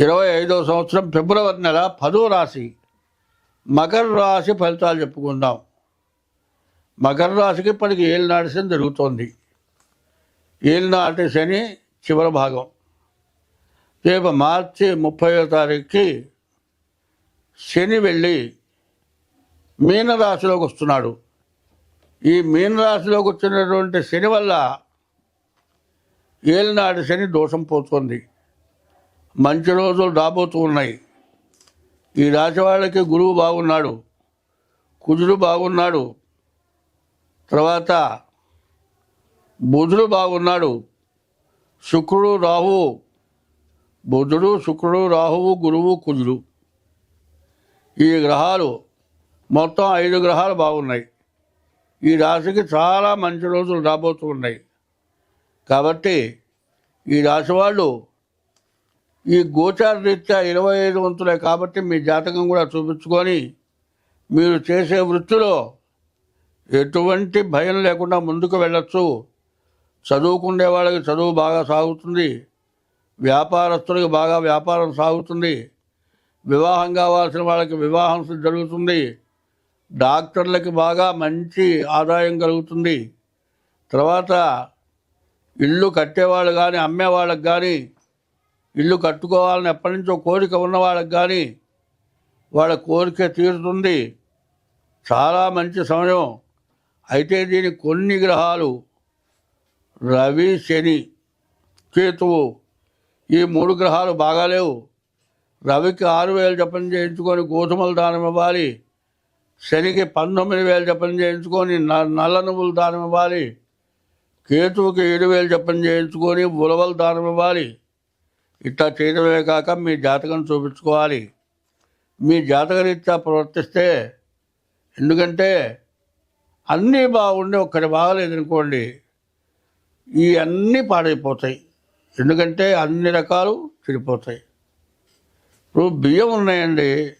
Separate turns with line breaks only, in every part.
ఇరవై ఐదో సంవత్సరం ఫిబ్రవరి నెల పదో రాశి. మకర రాశి ఫలితాలు చెప్పుకుందాం. మకర రాశికి ఇప్పటికి ఏలినాటి శని జరుగుతోంది. ఏలినాటి శని చివరి భాగం. రేపు మార్చి ముప్పయో తారీఖుకి శని వెళ్ళి మీనరాశిలోకి వస్తున్నాడు. ఈ మీనరాశిలోకి వచ్చినటువంటి శని వల్ల ఏలినాటి శని దోషం పోతుంది. మంచి రోజులు రాబోతూ ఉన్నాయి. ఈ రాశి వాళ్ళకి గురువు బాగున్నాడు. కుజుడు బాగున్నాడు. తర్వాత బుధుడు బాగున్నాడు. శుక్రుడు రాహువు. బుధుడు శుక్రుడు రాహువు గురువు కుజుడు. ఈ గ్రహాలు మొత్తం ఐదు గ్రహాలు బాగున్నాయి. ఈ రాశికి చాలా మంచి రోజులు రాబోతూ ఉన్నాయి. కాబట్టి ఈ రాశి వాళ్ళు ఈ గోచార రీత్యా ఇరవై ఐదు వంతులే కాబట్టి మీ జాతకం కూడా చూపించుకొని మీరు చేసే వృత్తిలో ఎటువంటి భయం లేకుండా ముందుకు వెళ్ళొచ్చు. చదువుకునే వాళ్ళకి చదువు బాగా సాగుతుంది. వ్యాపారస్తులకు బాగా వ్యాపారం సాగుతుంది. వివాహం కావాల్సిన వాళ్ళకి వివాహం జరుగుతుంది. డాక్టర్లకి బాగా మంచి ఆదాయం కలుగుతుంది. తర్వాత ఇల్లు కట్టేవాళ్ళు కానీ అమ్మేవాళ్ళకి కానీ ఇల్లు కట్టుకోవాలని ఎప్పటి నుంచో కోరిక ఉన్న వాళ్ళకి కానీ వాళ్ళ కోరిక తీరుతుంది. చాలా మంచి సమయం. అయితే దీని కొన్ని గ్రహాలు రవి శని కేతువు ఈ మూడు గ్రహాలు బాగాలేవు. రవికి ఆరు వేలు జపం చేయించుకొని గోధుమలు దానం ఇవ్వాలి. శనికి పంతొమ్మిది వేలు జపం చేయించుకొని న- నల్ల నువ్వులు దానం ఇవ్వాలి. కేతువుకి ఏడు వేలు జపం చేయించుకొని ఉలవలు దానం ఇవ్వాలి. ఇట్లా చేయడమే కాక మీ జాతకం చూపించుకోవాలి. మీ జాతకరీత్యా ప్రవర్తిస్తే ఎందుకంటే అన్నీ బాగుండి ఒక్కటి బాగలేదనుకోండి ఈ అన్నీ పాడైపోతాయి. ఎందుకంటే అన్ని రకాలు చెడిపోతాయి. ఇప్పుడు బియ్యం ఉన్నాయండి.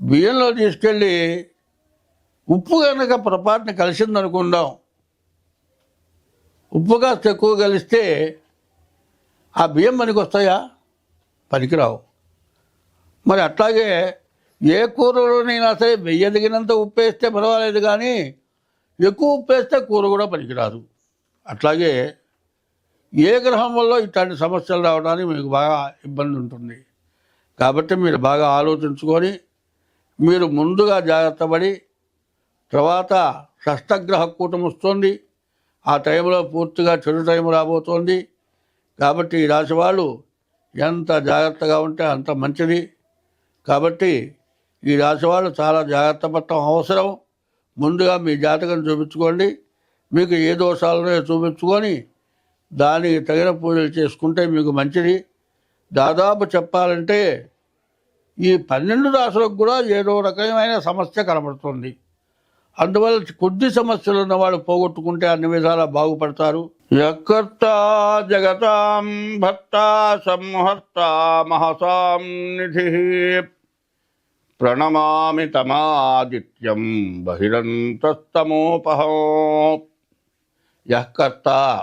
బియ్యంలో తీసుకెళ్ళి ఉప్పు కనుక పొరపాటున కలిసిందనుకుందాం. ఉప్పు కాస్త ఎక్కువ కలిస్తే ఆ బియ్యం పనికి వస్తాయా పనికిరావు. మరి అట్లాగే ఏ కూరలోనైనా సరే వెయ్యదిగినంత ఉప్పు వేస్తే పర్వాలేదు కానీ ఎక్కువ ఉప్పు వేస్తే కూర కూడా పనికిరాదు. అట్లాగే ఏ గ్రహం వల్ల ఇట్లాంటి సమస్యలు రావడానికి మీకు బాగా ఇబ్బంది ఉంటుంది? కాబట్టి మీరు బాగా ఆలోచించుకొని మీరు ముందుగా జాగ్రత్త పడి తర్వాత షష్టగ్రహ కూటమి వస్తుంది. ఆ టైంలో పూర్తిగా చెడు టైం రాబోతోంది. కాబట్టి ఈ రాశి వాళ్ళు ఎంత జాగ్రత్తగా ఉంటే అంత మంచిది. కాబట్టి ఈ రాశి వాళ్ళు చాలా జాగ్రత్త పడటం అవసరం. ముందుగా మీ జాతకం చూపించుకోండి. మీకు ఏ దోషాలనే చూపించుకొని దానికి తగిన పూజలు చేసుకుంటే మీకు మంచిది. దాదాపు చెప్పాలంటే ఈ పన్నెండు రాసులకు కూడా ఏదో రకమైన సమస్య కనబడుతుంది. అందువల్ల కొద్ది సమస్యలు ఉన్నవాళ్ళు పోగొట్టుకుంటే అన్ని విధాలా బాగుపడతారు. యకర్త జగతాం భర్త సంహర్త మహసాం నిధి. ప్రణమామి తమాదిత్యం బహిరంతస్తమోపహం. యకర్త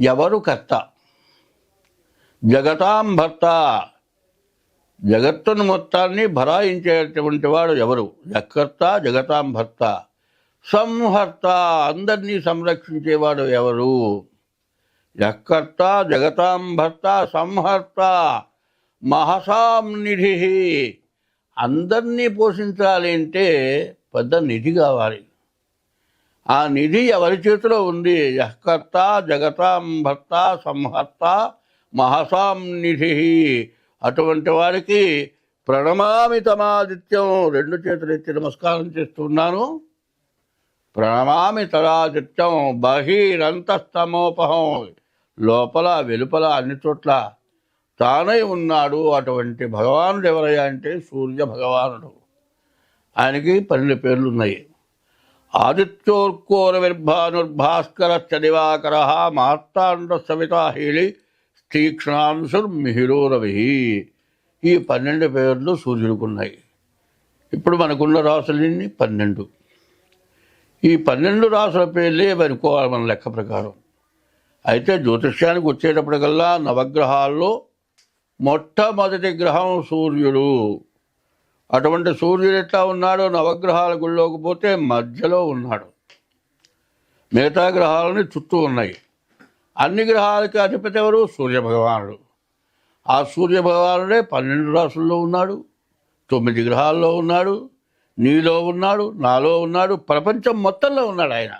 ఎవరు కర్త? జగతాం భర్త జగత్తును మొత్తాన్ని భరాయించేటువంటి వాడు ఎవరు? జకర్త జగతాంభర్త. సంహర్త అందరినీ సంరక్షించేవాడు ఎవరు? యకర్త జగతాంభర్త సంహర్త. మహసాం నిధి. అందరినీ పోషించాలి అంటే పెద్ద నిధి కావాలి. ఆ నిధి ఎవరి చేతిలో ఉంది? యకర్త జగతాంభర్త సంహర్త మహసాం నిధి. అటువంటి వారికి ప్రణమామి తమాదిత్యం రెండు చేతులు ఎత్తి నమస్కారం చేస్తున్నాను. ప్రణమామి తదాదిత్యం బహిరంతస్తమోపహం. లోపల వెలుపల అన్ని చోట్ల తానై ఉన్నాడు అటువంటి భగవానుడు ఎవరయ్యా అంటే సూర్య భగవానుడు. ఆయనకి పన్నెండు పేర్లు ఉన్నాయి ఆదిత్యోర్కోరవిర్భానుర్భాస్కర చదివాకర మార్తాండ సవితా హీళి తీక్ష్ణాంశుర్మిహిరో రవి. ఈ పన్నెండు పేర్లు సూర్యుడికున్నాయి. ఇప్పుడు మనకున్న రాసులన్నీ పన్నెండు. ఈ పన్నెండు రాసుల పేర్లే అనుకోవాలి మన లెక్క ప్రకారం. అయితే జ్యోతిష్యానికి వచ్చేటప్పటికల్లా నవగ్రహాల్లో మొట్టమొదటి గ్రహం సూర్యుడు. అటువంటి సూర్యుడు ఎట్లా ఉన్నాడో నవగ్రహాల గుళ్ళోకి పోతే మధ్యలో ఉన్నాడు. మిగతా గ్రహాలని చుట్టూ ఉన్నాయి. అన్ని గ్రహాలకి అధిపతి ఎవరు? సూర్య భగవానుడు. ఆ సూర్య భగవానుడే పన్నెండు రాసుల్లో ఉన్నాడు తొమ్మిది గ్రహాల్లో ఉన్నాడు నీలో ఉన్నాడు నాలో ఉన్నాడు ప్రపంచం మొత్తంలో ఉన్నాడు ఆయన.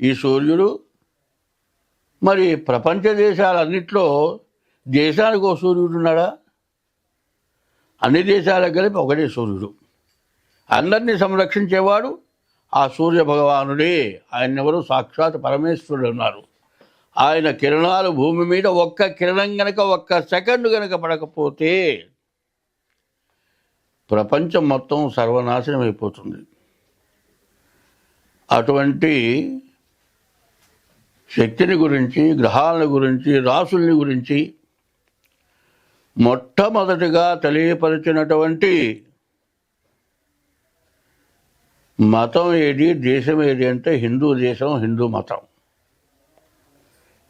ఈ సూర్యుడు మరి ప్రపంచ దేశాలన్నిట్లో దేశానికి ఒక సూర్యుడు ఉన్నాడా? అన్ని దేశాలకు కలిపి ఒకటే సూర్యుడు. అందరినీ సంరక్షించేవాడు ఆ సూర్య భగవానుడే. ఆయన ఎవరు సాక్షాత్ పరమేశ్వరుడు ఉన్నారు ఆయన కిరణాలు భూమి మీద ఒక్క కిరణం గనక ఒక్క సెకండ్ గనక పడకపోతే ప్రపంచం మొత్తం సర్వనాశనం అయిపోతుంది. అటువంటి శక్తిని గురించి గ్రహాల గురించి రాసుల్ని గురించి మొట్టమొదటిగా తెలియపరిచినటువంటి మతం ఏది దేశం ఏది అంటే హిందూ దేశం హిందూ మతం.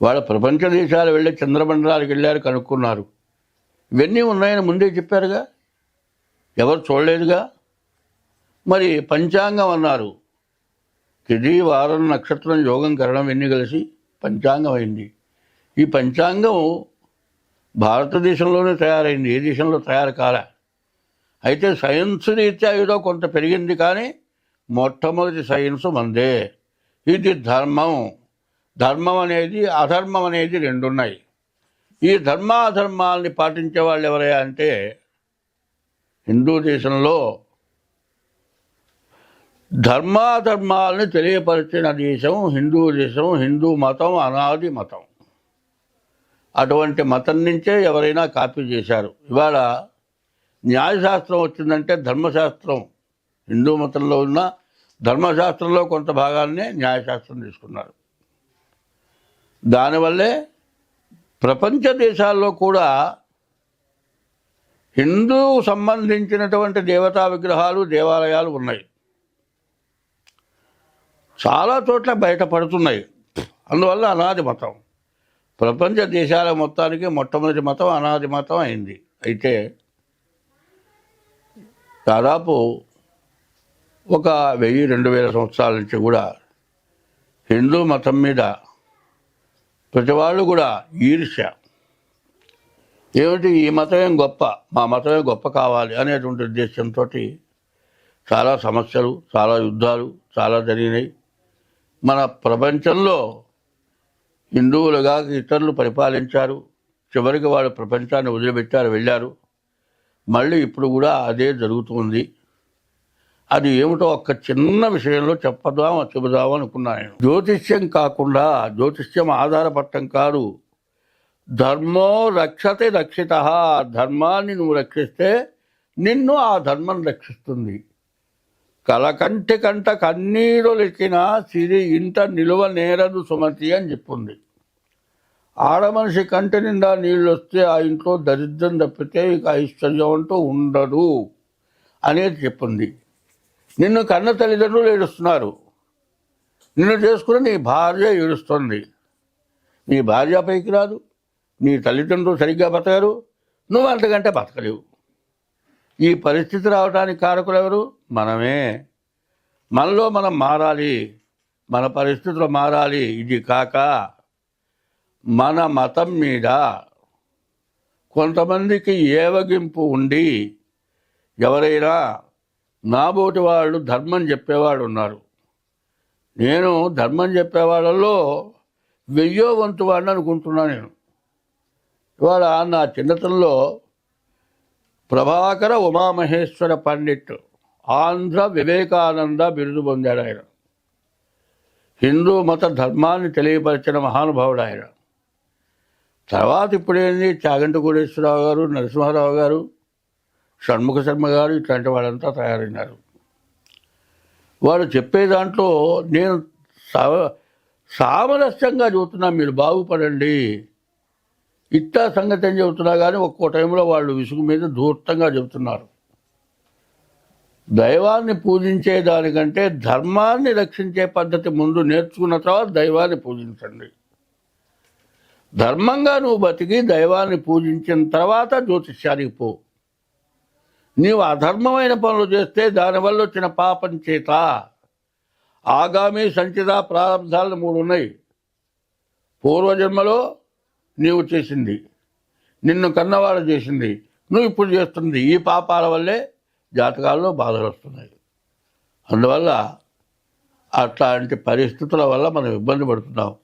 వాళ్ళ ప్రపంచ దేశాలు వెళ్ళి చంద్రమండలాలకు వెళ్ళారు కనుక్కున్నారు. ఇవన్నీ ఉన్నాయని ముందే చెప్పారుగా? ఎవరు చూడలేదుగా? మరి పంచాంగం అన్నారు. తిది వారం నక్షత్రం యోగం కరణం ఎన్ని కలిసి పంచాంగం అయింది. ఈ పంచాంగం భారతదేశంలోనే తయారైంది ఏ దేశంలో తయారు కాలే. అయితే సైన్స్ రీత్యా ఏదో కొంత పెరిగింది కానీ మొట్టమొదటి సైన్స్ మందే. ఇది ధర్మం. ధర్మం అనేది అధర్మం అనేది రెండు ఉన్నాయి ఈ ధర్మాధర్మాల్ని పాటించే వాళ్ళు ఎవరయ్యా అంటే హిందూ దేశంలో ధర్మాధర్మాలని తెలియపరిచిన దేశం హిందూ దేశం హిందూ మతం అనాది మతం. అటువంటి మతం నుంచే ఎవరైనా కాపీ చేశారు. ఇవాళ న్యాయశాస్త్రం వచ్చిందంటే ధర్మశాస్త్రం. హిందూ మతంలో ఉన్న ధర్మశాస్త్రంలో కొంత భాగాన్నే న్యాయశాస్త్రం తీసుకున్నారు. దానివల్లే ప్రపంచ దేశాల్లో కూడా హిందూ సంబంధించినటువంటి దేవతా విగ్రహాలు దేవాలయాలు ఉన్నాయి. చాలా చోట్ల బయటపడుతున్నాయి. అందువల్ల అనాది మతం. ప్రపంచ దేశాల మొత్తానికి మొట్టమొదటి మతం అనాది మతం అయింది. అయితే దాదాపు ఒక వెయ్యి రెండు వేల సంవత్సరాల నుంచి కూడా హిందూ మతం మీద ప్రతి వాళ్ళు కూడా ఈర్ష్య. ఏమిటి? ఈ మతమేం గొప్ప? మా మతమే గొప్ప కావాలి అనేటువంటి ఉద్దేశంతో చాలా సమస్యలు చాలా యుద్ధాలు చాలా జరిగినాయి. మన ప్రపంచంలో హిందువులుగా ఇతరులు పరిపాలించారు. చివరికి వాళ్ళు ప్రపంచాన్ని వదిలిపెట్టారు వెళ్ళారు. మళ్ళీ ఇప్పుడు కూడా అదే జరుగుతుంది అది ఏమిటో ఒక్క చిన్న విషయంలో చెప్పదాం చెబుదాం అనుకున్నాను నేను. జ్యోతిష్యం కాకుండా జ్యోతిష్యం ఆధారపడటం కాదు. ధర్మో రక్షతే రక్షిత. ధర్మాన్ని నువ్వు రక్షిస్తే నిన్ను ఆ ధర్మం రక్షిస్తుంది. కలకంటి కంట కన్నీరు లెక్కిన సిరి ఇంట నిలువ నేరదు సుమతి అని చెప్పింది. ఆడమనిషి కంటి నిండా నీళ్ళు వస్తే ఆ ఇంట్లో దరిద్రం తప్పితే ఇక ఐశ్వర్యం అంటూ ఉండదు అనేది చెప్పింది. నిన్ను కన్న తల్లిదండ్రులు ఏడుస్తున్నారు. నిన్ను చేసుకుని నీ భార్య ఏడుస్తుంది. నీ భార్య పైకి రాదు. నీ తల్లిదండ్రులు సరిగ్గా బతకరు. నువ్వు అంతకంటే బతకలేవు. ఈ పరిస్థితి రావడానికి కారకులు ఎవరు మనమే. మనలో మనం మారాలి. మన పరిస్థితులు మారాలి. ఇది కాక మన మతం మీద కొంతమందికి ఏవగింపు ఉండి ఎవరైనా నాబోటి వాళ్ళు ధర్మం చెప్పేవాడు ఉన్నారు. నేను ధర్మం చెప్పేవాళ్ళలో వెయ్యో వంతు వాడిని అనుకుంటున్నాను నేను. ఇవాళ నా చిన్నతనంలో ప్రభాకర ఉమామహేశ్వర పండిట్ ఆంధ్ర వివేకానంద బిరుదు పొందాడు ఆయన. హిందూ మత ధర్మాన్ని తెలియపరిచిన మహానుభావుడు ఆయన. తర్వాత ఇప్పుడేంది? చాగంటి కోటేశ్వరరావు గారు నరసింహారావు గారు షణ్ముఖ శర్మ గారు ఇట్లాంటి వాళ్ళంతా తయారైనారు. వాడు చెప్పే దాంట్లో నేను సామరస్యంగా చెబుతున్నా మీరు బాగుపడండి. ఇట్టా సంగతి ఏం చెబుతున్నా కానీ ఒక్కో టైంలో వాళ్ళు విసుగు మీద ధూర్తంగా చెబుతున్నారు. దైవాన్ని పూజించే దానికంటే ధర్మాన్ని రక్షించే పద్ధతి ముందు నేర్చుకున్న తర్వాత దైవాన్ని పూజించండి. ధర్మంగా నువ్వు బతికి దైవాన్ని పూజించిన తర్వాత జ్యోతిష్యానికి పో. నీవు అధర్మమైన పనులు చేస్తే దానివల్ల వచ్చిన పాపం చేత. ఆగామి సంచిత ప్రారంధాలు మూడు ఉన్నాయి. పూర్వజన్మలో నీవు చేసింది. నిన్ను కన్నవాడు చేసింది. నువ్వు ఇప్పుడు చేస్తుంది. ఈ పాపాల వల్లే జాతకాల్లో బాధలు వస్తున్నాయి. అందువల్ల అట్లాంటి పరిస్థితుల వల్ల మనం ఇబ్బంది పడుతున్నాం.